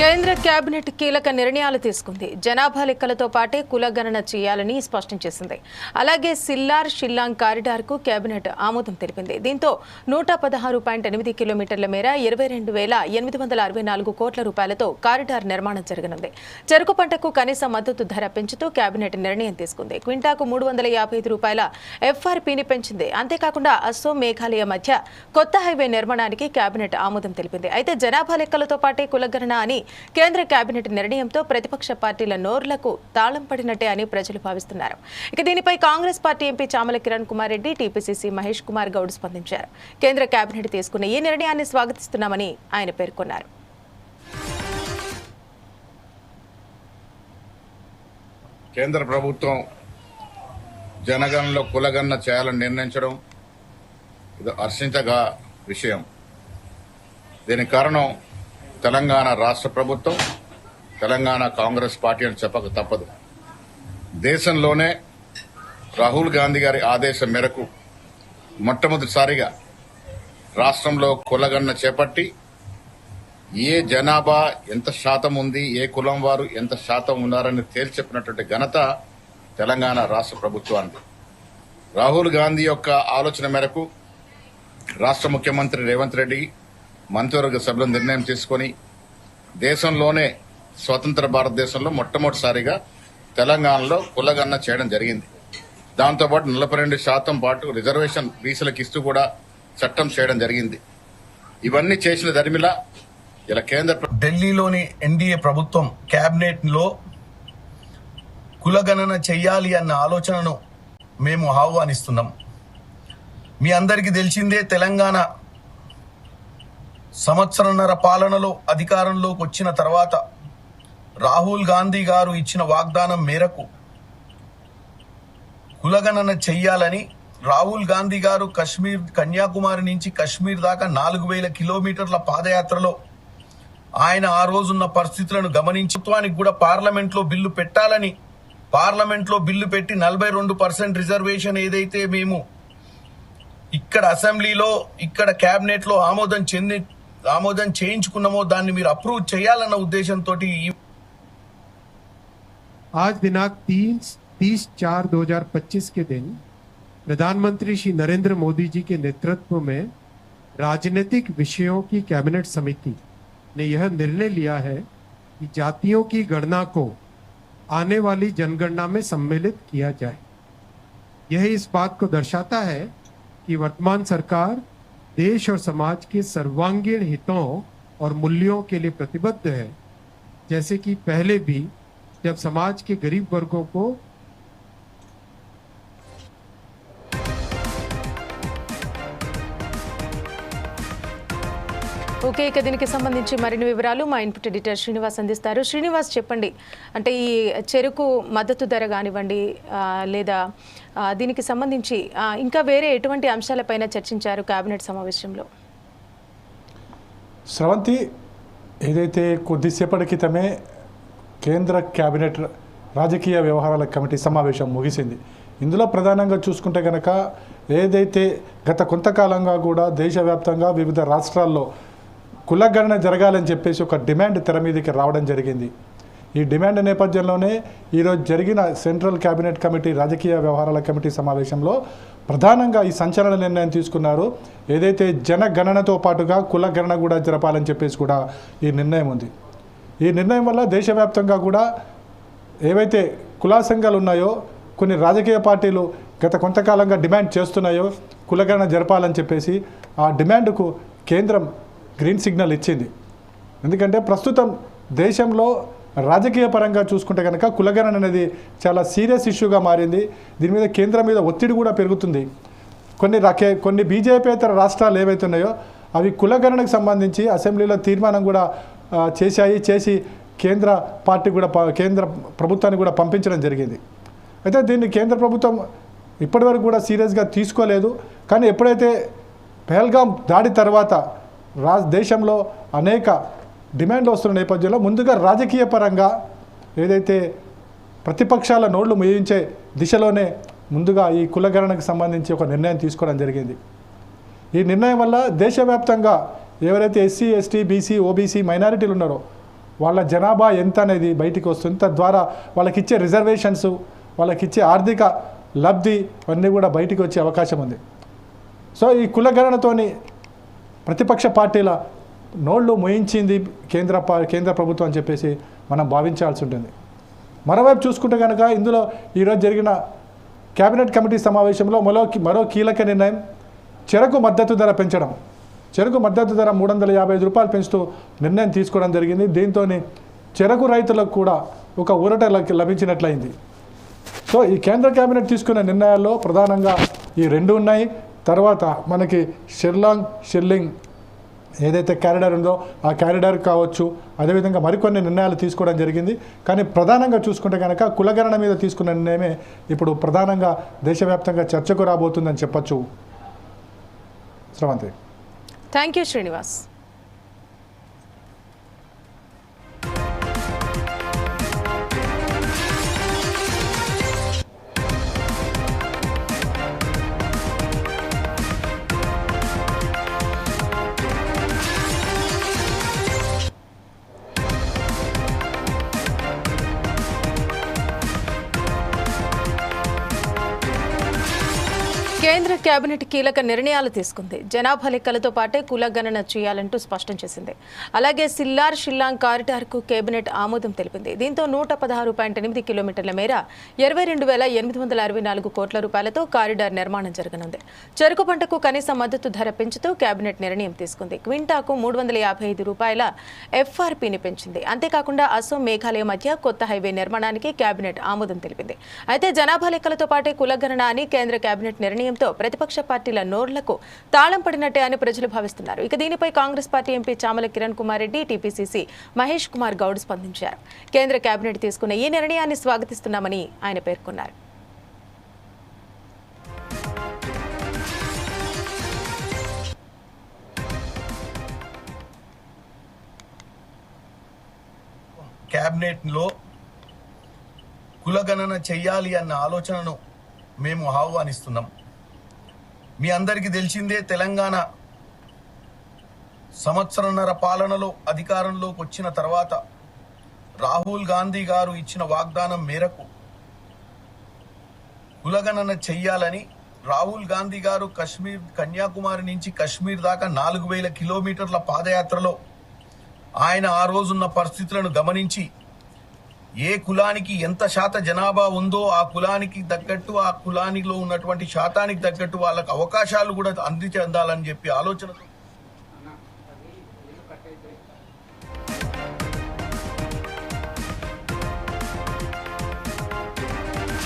కేంద్ర కేబినెట్ కీలక నిర్ణయాలు తీసుకుంది. జనాభా లెక్కలతో పాటే కులగణన చేయాలని స్పష్టం చేసింది. అలాగే సిల్లార్ షిల్లాంగ్ కారిడార్కు కేబినెట్ ఆమోదం తెలిపింది. దీంతో నూట పదహారు పాయింట్ ఎనిమిది కిలోమీటర్ల మేర ఇరవై రెండు వేల ఎనిమిది వందల అరవై నాలుగు కోట్ల రూపాయలతో కారిడార్ నిర్మాణం జరగనుంది. చెరుకు పంటకు కనీస మద్దతు ధర పెంచుతూ కేబినెట్ నిర్ణయం తీసుకుంది. క్వింటాకు మూడు వందల యాభై ఐదు రూపాయల ఎఫ్ఆర్పీని పెంచింది. అంతేకాకుండా అస్సోం మేఘాలయ మధ్య కొత్త హైవే నిర్మాణానికి కేబినెట్ ఆమోదం తెలిపింది. అయితే జనాభా లెక్కలతో పాటే కులగణన అని కేంద్ర కేబినెట్ నిర్ణయంతో ప్రతిపక్ష పార్టీల నోర్లకు తాళం పడినట్టే అని ప్రజలు భావిస్తున్నారు. ఇక దీనిపై Congress party MP Chamala Kiran Kumar Reddy TPCC Mahesh Kumar Goud స్పందించారు. కేంద్ర కేబినెట్ తీసుకున్న ఈ నిర్ణయాన్ని స్వాగతిస్తున్నామని ఆయన పేర్కొన్నారు. కేంద్ర ప్రభుత్వం జనగణలో కులగణన చేయాలని నిర్ణయించడం ఇది హర్షించగా విషయం. దీనికి కారణం తెలంగాణ రాష్ట్ర ప్రభుత్వం తెలంగాణ కాంగ్రెస్ పార్టీ అని చెప్పక తప్పదు. దేశంలోనే రాహుల్ గాంధీ గారి ఆదేశం మేరకు మొట్టమొదటిసారిగా రాష్ట్రంలో కులగణన చేపట్టి ఏ జనాభా ఎంత శాతం ఉంది ఏ కులం వారు ఎంత శాతం ఉన్నారని తేల్చెప్పినటువంటి ఘనత తెలంగాణ రాష్ట్ర ప్రభుత్వానికి రాహుల్ గాంధీ యొక్క ఆలోచన మేరకు రాష్ట్ర ముఖ్యమంత్రి రేవంత్ రెడ్డి మంత్రివర్గ సభ్యులు నిర్ణయం తీసుకొని దేశంలోనే స్వతంత్ర భారతదేశంలో మొట్టమొదటిసారిగా తెలంగాణలో కులగన్న చేయడం జరిగింది. దాంతోపాటు నలభై రెండు శాతం పాటు రిజర్వేషన్ బీసీలకు ఇస్తూ కూడా చట్టం చేయడం జరిగింది. ఇవన్నీ చేసిన దరిమిల ఇలా కేంద్ర ఢిల్లీలోని ఎన్డీఏ ప్రభుత్వం కేబినెట్లో కులగణన చెయ్యాలి అన్న ఆలోచనను మేము ఆహ్వానిస్తున్నాం. మీ అందరికీ తెలిసిందే తెలంగాణ సంవత్సరంన్నర పాలనలో అధికారంలోకి వచ్చిన తర్వాత రాహుల్ గాంధీ గారు ఇచ్చిన వాగ్దానం మేరకు కులగణన చెయ్యాలని రాహుల్ గాంధీ గారు కశ్మీర్ కన్యాకుమారి నుంచి కశ్మీర్ దాకా నాలుగు వేల కిలోమీటర్ల పాదయాత్రలో ఆయన ఆ రోజున్న పరిస్థితులను గమనించడానికి కూడా పార్లమెంట్లో బిల్లు పెట్టాలని పార్లమెంట్లో బిల్లు పెట్టి నలభై రెండు పర్సెంట్ రిజర్వేషన్ ఏదైతే మేము ఇక్కడ అసెంబ్లీలో ఇక్కడ క్యాబినెట్లో ఆమోదం చెంది ఆమోదం చేయించుకున్నామో దాన్ని మీరు అప్రూవ్ చేయాలన్న ఉద్దేశంతో ఈ आज दिनांक तीन तीस चार 2025 के दिन प्रधानमंत्री श्री नरेंद्र मोदी जी के नेतृत्व में राजनीतिक विषयों की कैबिनेट समिति ने यह निर्णय लिया है कि जातियों की गणना को आने वाली जनगणना में सम्मिलित किया जाए यह इस बात को दर्शाता है कि वर्तमान सरकार देश और समाज के सर्वांगीण हितों और मूल्यों के लिए प्रतिबद्ध है। जैसे कि पहले भी जब समाज के गरीब वर्गों को ఓకే ఇక దీనికి సంబంధించి మరిన్ని వివరాలు మా ఇన్పుట్ ఎడిటర్ శ్రీనివాస్ అందిస్తారు. శ్రీనివాస్ చెప్పండి. అంటే ఈ చెరుకు మద్దతు ధర కానివ్వండి లేదా దీనికి సంబంధించి ఇంకా వేరే ఎటువంటి అంశాలపైన చర్చించారు కేబినెట్ సమావేశంలో? స్రవంతి ఏదైతే కొద్దిసేపటి క్రితమే కేంద్ర కేబినెట్ రాజకీయ వ్యవహారాల కమిటీ సమావేశం ముగిసింది. ఇందులో ప్రధానంగా చూసుకుంటే కనుక ఏదైతే గత కొంతకాలంగా కూడా దేశవ్యాప్తంగా వివిధ రాష్ట్రాల్లో కులగణన జరగాలని చెప్పేసి ఒక డిమాండ్ తెర మీదకి రావడం జరిగింది. ఈ డిమాండ్ నేపథ్యంలోనే ఈరోజు జరిగిన సెంట్రల్ కేబినెట్ కమిటీ రాజకీయ వ్యవహారాల కమిటీ సమావేశంలో ప్రధానంగా ఈ సంచలన నిర్ణయం తీసుకున్నారు. ఏదైతే జనగణనతో పాటుగా కులగణన కూడా జరపాలని చెప్పేసి కూడా ఈ నిర్ణయం ఉంది. ఈ నిర్ణయం వల్ల దేశవ్యాప్తంగా కూడా ఏవైతే కులా సంఘాలు ఉన్నాయో కొన్ని రాజకీయ పార్టీలు గత కొంతకాలంగా డిమాండ్ చేస్తున్నాయో కులగణన జరపాలని చెప్పేసి ఆ డిమాండ్కు కేంద్రం గ్రీన్ సిగ్నల్ ఇచ్చింది. ఎందుకంటే ప్రస్తుతం దేశంలో రాజకీయ పరంగా చూసుకుంటే కనుక కులగణన అనేది చాలా సీరియస్ ఇష్యూగా మారింది. దీని మీద కేంద్రం మీద ఒత్తిడి కూడా పెరుగుతుంది. కొన్ని రకే కొన్ని బీజేపీతర రాష్ట్రాలు ఏవైతే ఉన్నాయో అవి కులగణనకు సంబంధించి అసెంబ్లీలో తీర్మానం కూడా చేశాయి చేసి కేంద్ర పార్టీ కూడా ప- కేంద్ర ప్రభుత్వాన్ని కూడా పంపించడం జరిగింది. అయితే దీన్ని కేంద్ర ప్రభుత్వం ఇప్పటివరకు కూడా సీరియస్గా తీసుకోలేదు. కానీ ఎప్పుడైతే పెహల్గాం దాడి తర్వాత రా దేశంలో అనేక డిమాండ్లు వస్తున్న నేపథ్యంలో ముందుగా రాజకీయ పరంగా ఏదైతే ప్రతిపక్షాల నోళ్ళు ముయించే దిశలోనే ముందుగా ఈ కులగణనకు సంబంధించి ఒక నిర్ణయం తీసుకోవడం జరిగింది. ఈ నిర్ణయం వల్ల దేశవ్యాప్తంగా ఎవరైతే ఎస్సీ ఎస్టీ బీసీ ఓబీసీ మైనారిటీలు ఉన్నారో వాళ్ళ జనాభా ఎంత అనేది బయటికి వస్తుంది. తద్వారా వాళ్ళకి ఇచ్చే రిజర్వేషన్స్ వాళ్ళకి ఇచ్చే ఆర్థిక లబ్ధి అన్నీ కూడా బయటికి వచ్చే అవకాశం ఉంది. సో ఈ కులగణనతోని ప్రతిపక్ష పార్టీల నోళ్ళు మోయించింది కేంద్ర కేంద్ర ప్రభుత్వం అని చెప్పేసి మనం భావించాల్సి ఉంటుంది. మరోవైపు చూసుకుంటే కనుక ఇందులో ఈరోజు జరిగిన కేబినెట్ కమిటీ సమావేశంలో మరో మరో కీలక నిర్ణయం చెరకు మద్దతు ధర పెంచడం. చెరకు మద్దతు ధర మూడు వందల యాభై ఐదు రూపాయలు పెంచుతూ నిర్ణయం తీసుకోవడం జరిగింది. దీంతో చెరకు రైతులకు కూడా ఒక ఊరట లభించినట్లయింది. సో ఈ కేంద్ర కేబినెట్ తీసుకున్న నిర్ణయాల్లో ప్రధానంగా ఈ రెండు ఉన్నాయి. తర్వాత మనకి షిర్లాంగ్ షిర్లింగ్ ఏదైతే క్యారిడార్ ఉందో ఆ క్యారిడార్ కావచ్చు అదేవిధంగా మరికొన్ని నిర్ణయాలు తీసుకోవడం జరిగింది. కానీ ప్రధానంగా చూసుకుంటే కనుక కులగణన మీద తీసుకున్న నిర్ణయమే ఇప్పుడు ప్రధానంగా దేశవ్యాప్తంగా చర్చకు రాబోతుందని చెప్పచ్చు. శ్రవంతి. థ్యాంక్ యూ శ్రీనివాస్ కేంద్ర కేబినెట్ కీలక నిర్ణయాలు తీసుకుంది. జనాభా లెక్కలతో పాటే కుల గణన చేయాలంటూ స్పష్టం చేసింది. అలాగే సిల్లార్ షిల్లాంగ్ కారిడార్కు కేబినెట్ ఆమోదం తెలిపింది. దీంతో నూట పదహారు పాయింట్ ఎనిమిది కిలోమీటర్ల మేర ఇరవై రెండు వేల ఎనిమిది వందల అరవై నాలుగు కోట్ల రూపాయలతో కారిడార్ నిర్మాణం జరగనుంది. చెరుకు పంటకు కనీస మద్దతు ధర పెంచుతూ కేబినెట్ నిర్ణయం తీసుకుంది. క్వింటాకు మూడు వందల యాభై ఐదు రూపాయల ఎఫ్ఆర్పీని పెంచింది. అంతేకాకుండా అసోం మేఘాలయ మధ్య కొత్త హైవే నిర్మాణానికి కేబినెట్ ఆమోదం తెలిపింది. అయితే జనాభా లెక్కలతో పాటే కులగణన అని కేంద్ర కేబినెట్ నిర్ణయంతో ప్రతిపక్ష పార్టీల నోర్లకు తాళం పడినట్టే అని ప్రజలు భావిస్తున్నారు. ఇక దీనిపై Congress party MP Chamala Kiran Kumar Reddy TPCC Mahesh Kumar Goud స్పందించారు. కేంద్ర కేబినెట్ తీసుకున్న ఈ నిర్ణయాన్ని స్వాగతిస్తున్నామని ఆయన పేర్కొన్నారు. క్యాబినెట్లో కులగణన చెయ్యాలి అన్న ఆలోచనను మేము ఆహ్వానిస్తున్నాం. మీ అందరికీ తెలిసిందే తెలంగాణ సంవత్సరన్నర పాలనలో అధికారంలోకి వచ్చిన తర్వాత రాహుల్ గాంధీ గారు ఇచ్చిన వాగ్దానం మేరకు కులగణన చెయ్యాలని రాహుల్ గాంధీ గారు కశ్మీర్ కన్యాకుమారి నుంచి కశ్మీర్ దాకా నాలుగు వేల కిలోమీటర్ల పాదయాత్రలో ఆయన ఆ రోజున్న పరిస్థితులను గమనించి ఏ కులానికి ఎంత శాత జనాభా ఉందో ఆ కులానికి తగ్గట్టు ఆ కులానిలో ఉన్నటువంటి శాతానికి తగ్గట్టు వాళ్ళకి అవకాశాలు కూడా అంది చెందాలని చెప్పి ఆలోచనతో